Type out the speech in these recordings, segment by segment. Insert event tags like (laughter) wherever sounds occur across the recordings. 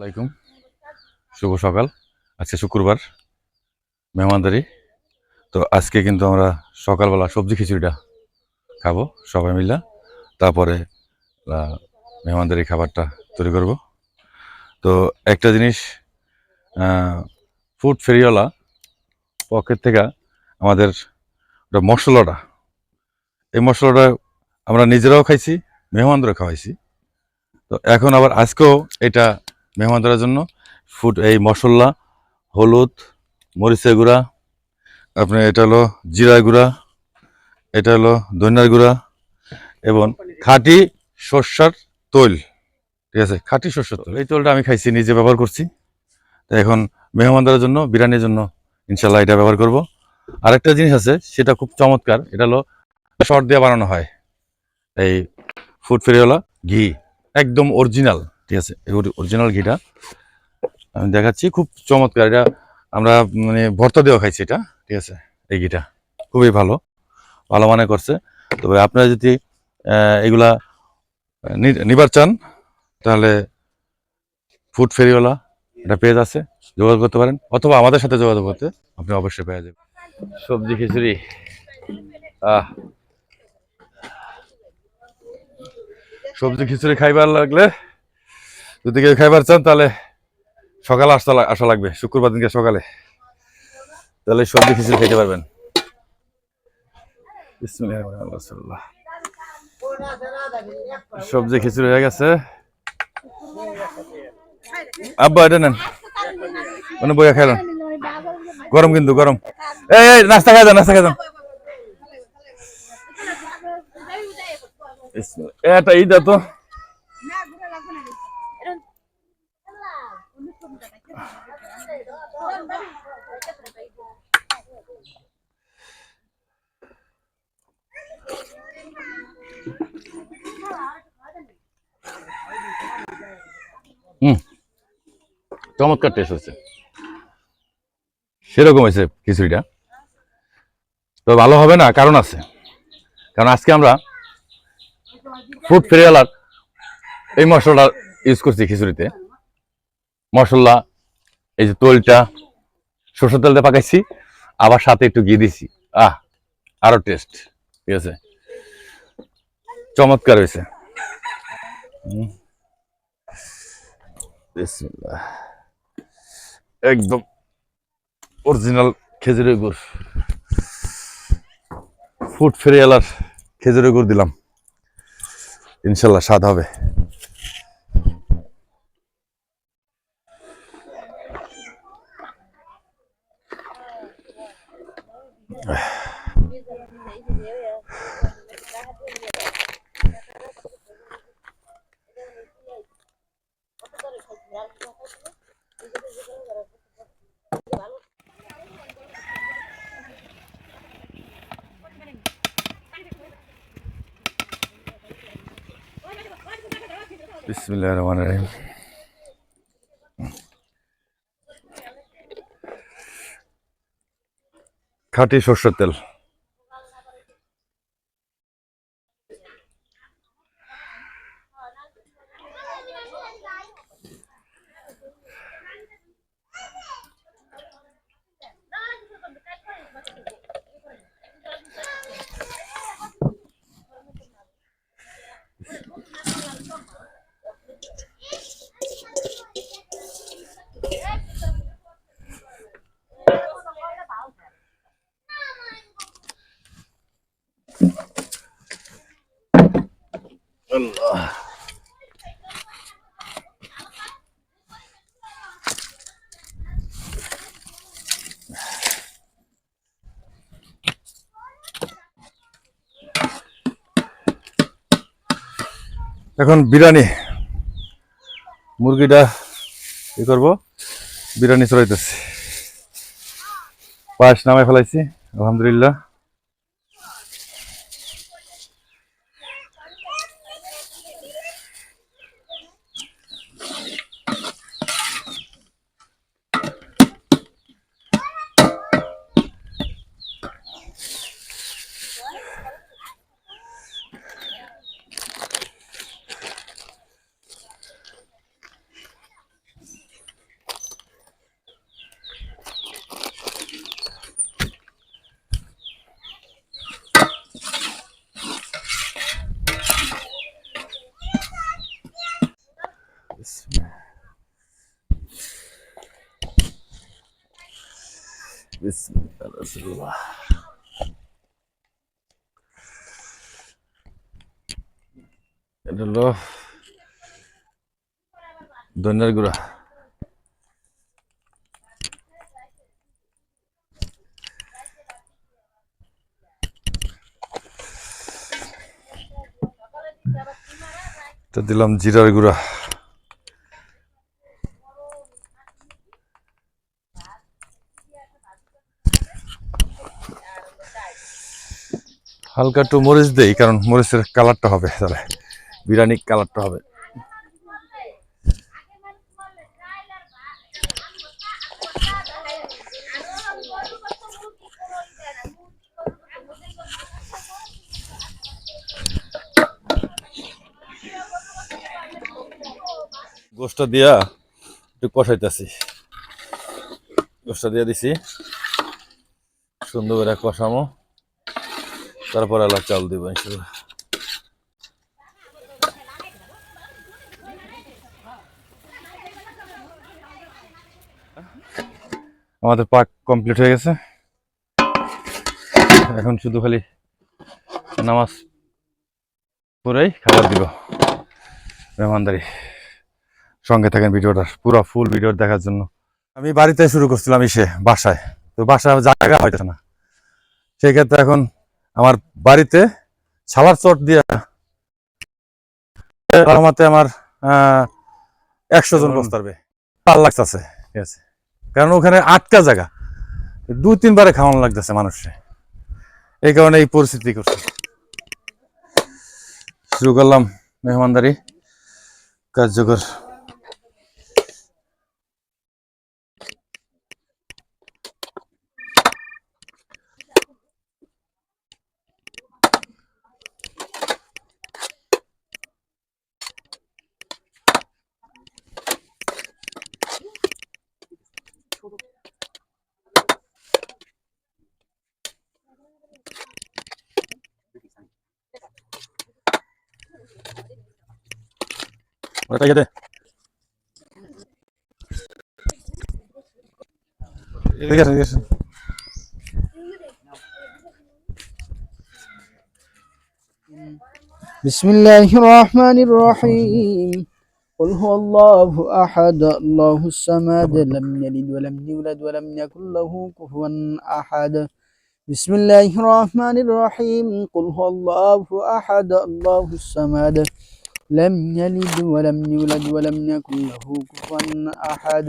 আলাইকুম। শুভ সকাল। আজকে শুক্রবার, মেহমানদারি। তো আজকে কিন্তু আমরা সকালবেলা সবজি খিচুড়িটা খাব, সবাই মিলে। তারপরে মেহমানদারি খাবারটা তৈরি করব। তো একটা জিনিস ফুড ফেরিওয়ালা পকেট থেকে আমাদের ওটা মশলাটা, এই মশলাটা আমরা নিজেরাও খাইছি, মেহমানদেরও খাওয়াইছি। তো এখন আবার আজকেও এটা মেহমানদারের জন্য ফুড এই মশলা, হলুদ, মরিচের গুঁড়া আপনার এটা হলো জিরা গুঁড়া, এটা হলো ধনিয়ার গুঁড়া এবং খাঁটি সর্ষার তৈল, ঠিক আছে? খাঁটি সর্ষার তৈল। এই তৈলটা আমি খাইছি, নিজে ব্যবহার করছি। তো এখন মেহমানদারের জন্য, বিরিয়ানির জন্য ইনশাল্লাহ এটা ব্যবহার করব। আরেকটা জিনিস আছে, সেটা খুব চমৎকার, এটা হলো শর্ট দিয়ে বানানো হয়। এই ফুড ফেরিওয়ালা ঘি, একদম অরিজিনাল ঠিক আছে? অরিজিনাল ঘিটা। আমি দেখাচ্ছি, খুব চমৎকার। এটা আমরা মানে ভর্তা দেওয়া খাইছি এটা, ঠিক আছে? এই ঘিটা। খুবই ভালো ভালো মানে করছে। তবে আপনারা যদি এগুলা নিবার চান, তাহলে ফুড ফেরিওয়ালা একটা পেজ আছে, যোগাযোগ করতে পারেন। অথবা আমাদের সাথে যোগাযোগ করতে আপনি অবশ্যই পেয়ে যাবেন। সবজি খিচুড়ি। আহ। সবজি খিচুড়ি খাইবার লাগলে যদি কেউ খাইবার চান, তাহলে সকালে আসতে আসা লাগবে, শুক্রবার দিনকে সকালে। তাহলে সবজি খিচুড়ি খেতে পারবেন। সবজি খিচুড়ি হয়ে গেছে। আব্বা, এটা নেন। মানে বইয়া খাইলেন। গরম কিন্তু, গরম। এই নাস্তা খাই যান নাস্তা খাই যান। এটা ঈদ তো। চমৎকার টেস্ট হচ্ছে সেরকম হয়েছে খিচুড়িটা। তো ভালো হবে না, কারণ আছে। কারণ আজকে আমরা ফুড ফেরিয়ালার এই মশলাটা ইউজ করছি খিচুড়িতে। মশলা, এই যে তৈলটা, সরষের তেলটা পাকাইছি, আবার সাথে একটু ঘি দিছি। আহ, আরও টেস্ট ঠিক আছে? চমৎকার হয়েছে। বিসমিল্লাহ। একদম অরিজিনাল খেজুরের গুড় ফুট ফেরিয়ালার খেজুরের গুড় দিলাম। ইনশাল্লাহ স্বাদ হবে। বিসমিল্লাহির রহমানির রহিম। খাঁটি সর্ষের তেল আল্লাহ এখন বিরিয়ানি মুরগিটা ই করব। বিরিয়ানি চড়াইতেছি। পায়েস নামায় ফেলাইছি আলহামদুলিল্লাহ। এটা হলো ধনিয়ার গুঁড়া এটা দিলাম জিরার গুঁড়া। হালকা একটু মরিচ দেই, কারণ মরিচের কালারটা হবে, তাহলে বিরিয়ানি কালারটা হবে। গোষ্ঠটা দিয়া একটু কষাইতেছি। গোষ্ঠটা দিয়া দিছি। সুন্দর করে কষামো। তারপর আলা চাল দিব আমাদের পাক কমপ্লিট হয়ে গেছে। এখন শুধু খালি নামাজ পরেই খাবার দিব। মেহমানদারি সঙ্গে থাকেন ভিডিওটার পুরো ফুল ভিডিও দেখার জন্য। আমি বাড়িতে শুরু করছিলাম এসে বাসায়। তো বাসায় জায়গা হইতেছে না। সেই ক্ষেত্রে এখন আমার বাড়িতে ছালার চট দিয়ে রহমাতে আমার একশো জন বসতে পারবে ভালো লাগতেছে ঠিক আছে। কারণ ওখানে আটকা জায়গা। দুই তিনবারে খাওয়ানো লাগতেছে মানুষে। এই কারণে এই পরিস্থিতি করছে। শুরু করলাম মেহমানদারি। কার্যকর। ওটা যেতে এদিকে আসেন এদিকে আসেন বিসমিল্লাহির রহমানির রহিম قل هو الله أحد الله الصمد لم يلد ولم يولد ولم يكن له كفوا أحد. بسم الله الرحمن الرحيم قل هو الله أحد الله الصمد لم يلد ولم يولد ولم يكن له كفوا أحد.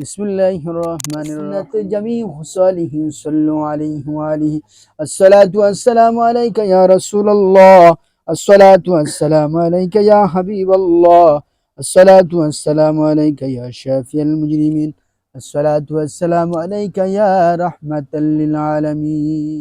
بسم الله الرحمن الرحيم. جميع صالح صلوا عليه وآله. الصلاة والسلام عليك يا رسول الله. الصلاة والسلام عليك يا حبيب الله. الصلاة والسلام عليك يا شافي المجرمين. الصلاة والسلام عليك يا رحمة للعالمين.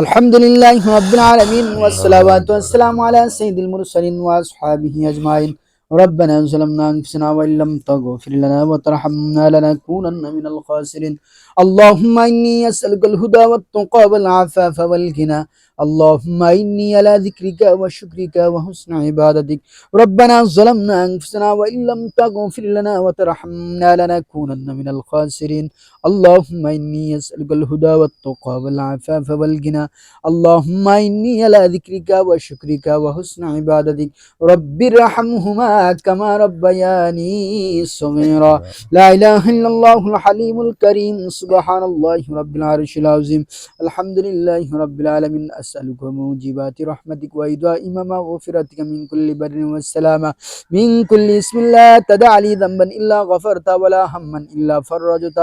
الحمد لله رب العالمين والصلوات والسلام على سيد المرسلين وأصحابه أجمعين. ربنا ظلمنا أنفسنا وإن لم تغفر لنا وترحمنا لنكونن من الخاسرين. اللهم إني أسألك الهدى والتقى والعفاف والغنى اللهم إني على ذكرك وشكرك وحسن عبادتك. ربنا ظلمنا أنفسنا وإن لم تغفر لنا وترحمنا لنكونن من الخاسرين. اللهم إني أسألك الهدى والتقى والعفاف والغنى. اللهم إني على ذكرك وشكرك وحسن عبادتك. رب ارحمهما كما ربياني صغيرا. لا إله إلا الله الحليم الكريم. سبحان الله رب العرش العظيم. الحمد لله رب العالمين. أسألك موجبات رحمتك وإدائم مغفرتك من كل بر والسلامة من كل اسم لا تدع لي ذنبا إلا غفرت ولا هما إلا فرجت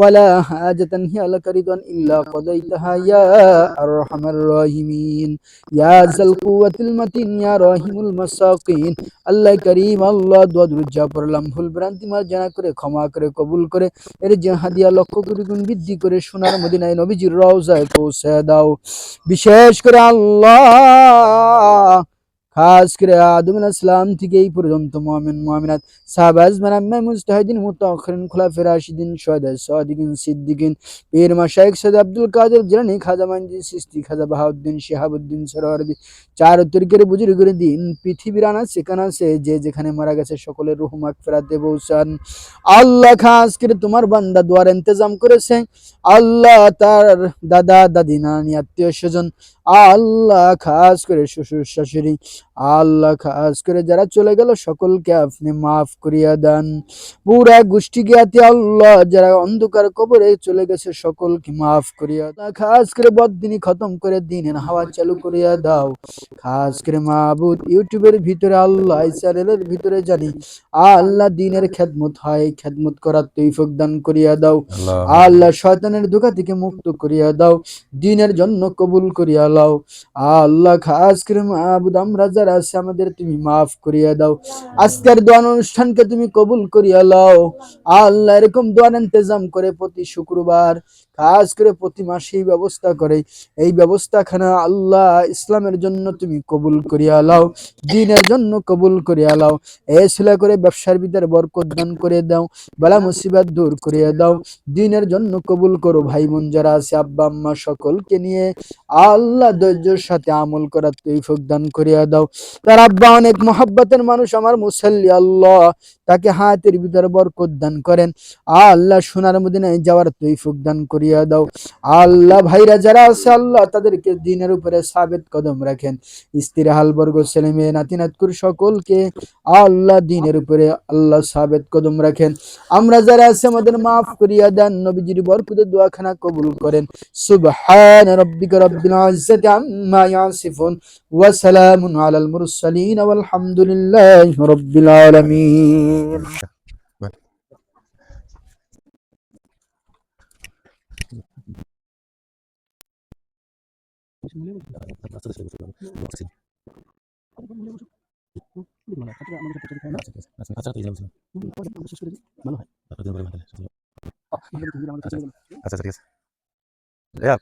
ولا حاجة هي لك رضا إلا قضيتها يا أرحم الراحمين. يا ذا القوة المتين يا راحم المساقين. আল্লাহ করিম, আল্লাহ দোয়া দুরুজ্জা পড়লাম ভুল ভ্রান্তি, মার্জনা করে, ক্ষমা করে, কবুল করে, এর যে হাদিয়া লক্ষ কোটি গুণ বৃদ্ধি করে সোনার মদিনায় নবীজির রওজায় পৌঁছে দাও। বিশেষ করে আল্লাহ খাস করে আদম আলাইহিস সালাম থেকে এই পর্যন্ত মুমিন, মুমিনাত সাহাবা আজমান আম্মা মুজতাহিদিন মুতাআখিরিন খুলাফা রাশিদিন, শুহাদা সাদিকিন, সিদ্দিকিন, পীর মাশায়েখ Syed Abdul Qader Jilani, Khwaja Moinuddin Chishti, Khwaja Bahauddin, Shihabuddin Suhrawardi চার তরিকের বুজুর্গের দিন, পৃথিবীর আনা সেখানে আছে, যে যেখানে মারা গেছে সকলের রুহ মাগফিরাতে পৌঁছান আল্লাহ খাস করে তোমার বান্দা দোয়ার ইন্তজাম করেছে। আল্লাহ তার দাদা দাদি নানি, আত্মীয় স্বজন আল্লাহ খাস করে শ্বশুর শাশুড়ি আল্লাহ খাস করে যারা চলে গেল সকলকে আপনি মাফ করিয়া দেন। পুরা গোষ্ঠী জ্ঞাতি আল্লাহ যারা অন্ধকার কবরে চলে গেছে সকলকে মাফ করিয়া দাও খাস করে বদিনী খতম করে দিনের হাওয়া চালু করিয়া দাও। খাস করে মাহবুদ ইউটিউবের ভিতরে আল্লাহ চ্যানেলের ভিতরে জানি আল্লাহ দিনের খেদমত হয় খেদমত করার তৈফক দান করিয়া দাও। আল্লাহ আল্লাহ শয়তানের ধোকা থেকে মুক্ত করিয়া দাও। দিনের জন্য কবুল করিয়া আল্লাহ খাস আমরা যারা আছে, আমাদের তুমি মাফ করিয়া দাও। আজকের দোয়ান অনুষ্ঠানকে তুমি কবুল করিয়া লাও। আল্লাহ এরকম করে প্রতি শুক্রবার, খাস করে প্রতি মাসেই ব্যবস্থা করে। এই ব্যবস্থাখানা আল্লাহ ইসলামের জন্য তুমি কবুল করিয়া লাও, দিনের জন্য কবুল করিয়া লাও। এ ছেলে করে ব্যবসার ভিতরে বরকত দান করে দাও, বেলা মুসিবত দূর করিয়া দাও। দিনের জন্য কবুল করো ভাই বোন যারা আছে, আব্বা, আম্মা সকলকে নিয়ে। আল্লাহ ধৈর্যের সাথে আমল করার তৈফক দান করিয়া দাও। তার আব্বা, অনেক মহাব্বতের মানুষ আমার মুসল্লি, আল্লাহ। তাকে হাতের ভিতরে বরকত দান করেন। আল্লাহ সোনার মদিনায় যাওয়ার তৈফক দান করিয়া দাও। আল্লাহ ভাইরা যারা আছে, আল্লাহ তাদেরকে দিনের উপরে সাবেত কদম রাখেন। স্ত্রী হালবর্গ, ছেলে মেয়ে নাতি নাতকুর সকলকে আল্লাহ দিনের উপরে আল্লাহ সাবেত কদম রাখেন। আমরা যারা আছে, আমাদের মাফ করিয়া দেন, নবীজির বরকুদের দোয়াখানা কবুল করেন। সুবহান রাব্বিকা রাব্বিল ইজ্জাতি আম্মা ইয়াসিফুন। ওয়া সালামুন আলাল মুরসালিন। ওয়াল হামদুলিল্লাহি রাব্বিল আলামিন। আচ্ছা ঠিক আছে রেহাব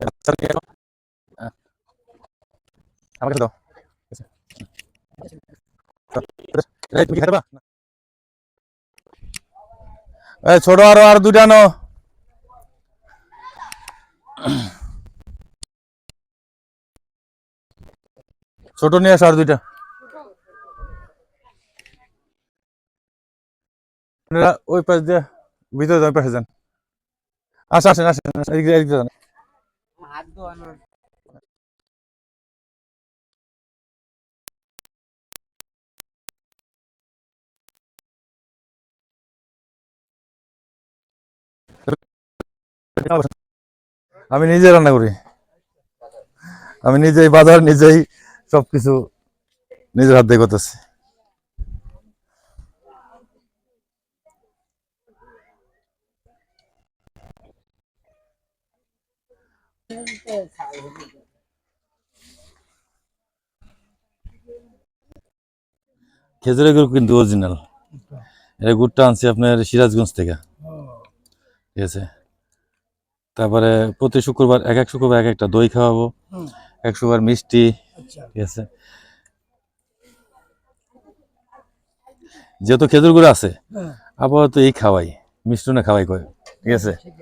আচ্ছা, ঠিক আছে। হ্যাঁ। আমার কাছে দাও ঠিক আছে। এই, ছোট আরও, আর দুইটা আনো। ছোট নিয়ে আসো আর দুইটা। ওই পাশ দিয়ে, ভিতরে যান পাশে যান। আসেন আসেন আসেন এদিক এদিক যান। আমি নিজে রান্না করি। আমি নিজেই বাজার নিজেই সবকিছু নিজের হাত দিয়ে করতেছি। খেজুরের গুড় কিন্তু অরিজিনাল এটা গুড়টা আনছি আপনার সিরাজগঞ্জ থেকে। ঠিক আছে? তারপরে প্রতি শুক্রবার এক এক শুক্রবার এক একটা দই খাওয়াবো এক শুক্রবার মিষ্টি আচ্ছা। ঠিক আছে। যেহেতু খেজুর গুড় আছে হ্যাঁ। আপাতত এই খাওয়াই মিষ্টি মিষ্টনে খাওয়াই কয় ঠিক আছে? ঠিক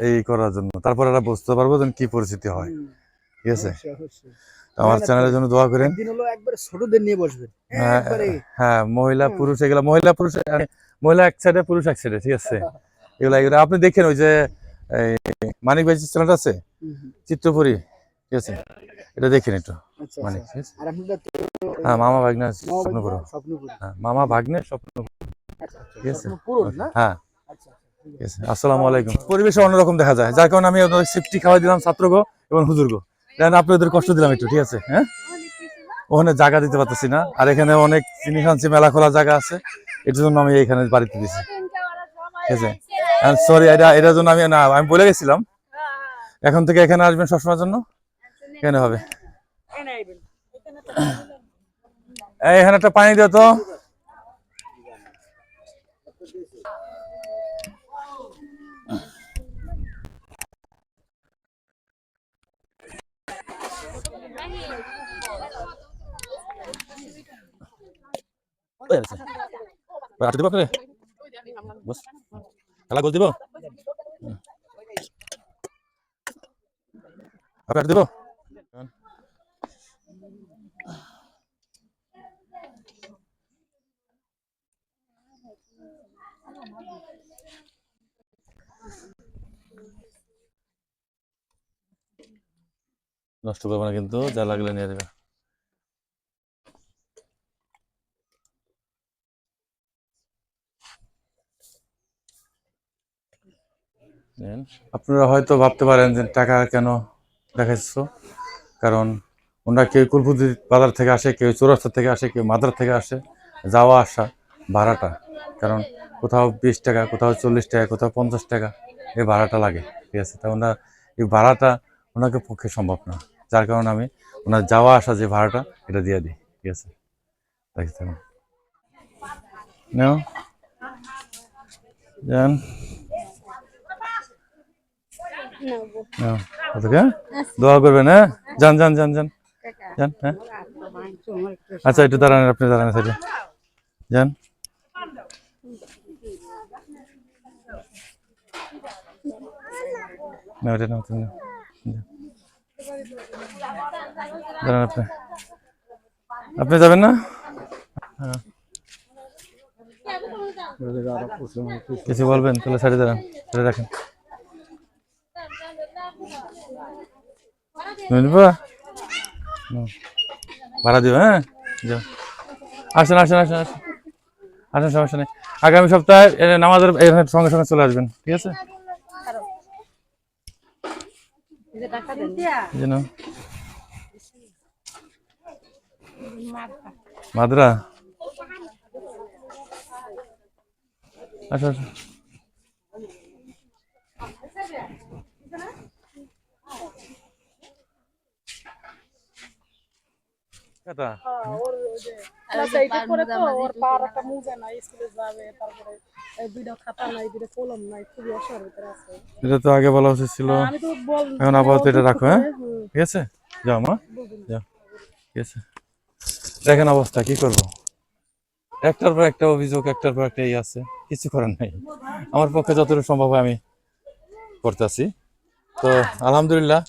এই করার জন্য। তারপর এরা বুঝতে পারব যে কি পরিস্থিতি হয়। ঠিক আছে। আমার চ্যানেলের জন্য দোয়া করেন। একদিন হলো একবার ছোটদের নিয়ে বসবেন। হ্যাঁ, হ্যাঁ মহিলা পুরুষ এগুলা মহিলা পুরুষ মহিলা এক সাইডে পুরুষ এক সাইডে ঠিক আছে? (laughs) এগুলা এগুলা। আপনি দেখেন ওই যে এই মানিক ভাই চ্যানেলটা আছে? চিত্রপুরী ঠিক আছে? এটা দেখেন একটু। আচ্ছা আচ্ছা। তো হ্যাঁ মামা ভাগ্নে স্বপ্নপুর হ্যাঁ মামা ভাগ্নে স্বপ্ন আচ্ছা, ঠিক আছে। স্বপ্নপুর না? হ্যাঁ। আচ্ছা। আসসালামু আলাইকুম। পরিবেশে অন্যরকম দেখা যায়। যার কারণে আমি ওদের সিফটি খাওয়াই দিলাম ছাত্রগো এবং হুজুরগো দেন আপনি ওদের কষ্ট দিলাম একটু ঠিক আছে হ্যাঁ? ওখানে জায়গা দিতে পারতেছি না। আর এখানে অনেক জিনিস আনছি মেলা খোলা জায়গা আছে। এর জন্য আমি এখানে বাড়িতে দিছি। ঠিক আছে? সরি এটা এটার জন্য আমি না আমি বলে গেছিলাম। এখন থেকে এখানে আসবেন সবসময়ের জন্য? কেন হবে। এখানে একটা পানি দিও তো। আটকে দিব করে বস। খেলা গোল দিব? আপনি আট দিব? নষ্ট করব না কিন্তু, যা লাগলে নিয়ে যাবে। আপনারা হয়তো ভাবতে পারেন যে টাকা কেন দেখাচ্ছ কারণ ওনারা কেউ কুলপুদি বাজার থেকে আসে, কেউ চৌরাস্তা থেকে আসে, কেউ মাদার থেকে আসে, যাওয়া আসা, ভাড়াটা। কারণ কোথাও বিশ টাকা, কোথাও চল্লিশ টাকা, কোথাও পঞ্চাশ টাকা এই ভাড়াটা লাগে, ঠিক আছে? তা ওনার এই ভাড়াটা ওনাকে পক্ষে সম্ভব না। যার কারণে আমি ওনার যাওয়া আসা যে ভাড়াটা, এটা দিয়ে দিই, ঠিক আছে? দেখতে থাকুন যান। দোয়া করবেন হ্যাঁ? যান যান যান যান। যান হ্যাঁ? আচ্ছা একটু দাঁড়ান আপনি দাঁড়ান সাইডে যান। না ওটা। যান। দাঁড়ান আপনি। আপনি যাবেন না? হ্যাঁ। কিছু বলবেন তাহলে সাইডে দাঁড়ান রাখেন। বুঝবা ভাড়া দিও হ্যাঁ? আসেন আসেন আসেন আসেন। আসেন, সমস্যা নেই। আগামী সপ্তাহে নামাজের সঙ্গে সঙ্গে চলে আসবেন, ঠিক আছে? মাদ্রা আচ্ছা আচ্ছা কথা ক্লাস এইটে পড়ে তো ওর পার একটা মুজে নাই স্কুলে যাবে তারপরে দুইটা খাতা নাই দুইটা কলম নাই খুবই অসুবিধা আছে এটা তো আগে বলা উচিত ছিল। আমি তো বল এখন আপাতত এটা রাখো হ্যাঁ? ঠিক আছে? যাও মা। যাও। ঠিক আছে? দেখেন অবস্থা কি করব? একটার পর একটা অভিযোগ একটার পর একটা এই আছে কিছু করার নাই। আমার পক্ষে যতটুকু সম্ভব হয় আমি করতেছি। তো আলহামদুলিল্লাহ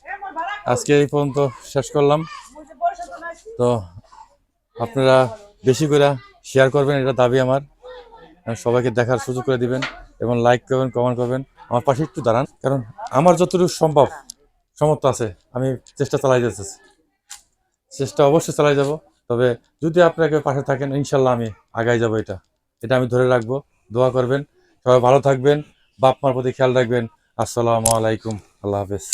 আজকে এই পর্যন্ত শেষ করলাম। তো আপনারা বেশি করে শেয়ার করবেন, এটা দাবি আমার। সবাইকে দেখার সুযোগ করে দিবেন এবং লাইক করবেন কমেন্ট করবেন। আমার পাশে একটু দাঁড়ান, কারণ আমার যতটুকু সম্ভব সমর্থ আছে, আমি চেষ্টা চালাই যেতেছি চেষ্টা অবশ্যই চালাই যাব, তবে যদি আপনাকে পাশে থাকেন, ইনশাল্লাহ আমি আগাই যাব এটা। এটা আমি ধরে রাখব, দোয়া করবেন, সবাই ভালো থাকবেন বাপ মার প্রতি খেয়াল রাখবেন। আসসালামু আলাইকুম, আল্লাহ হাফেজ।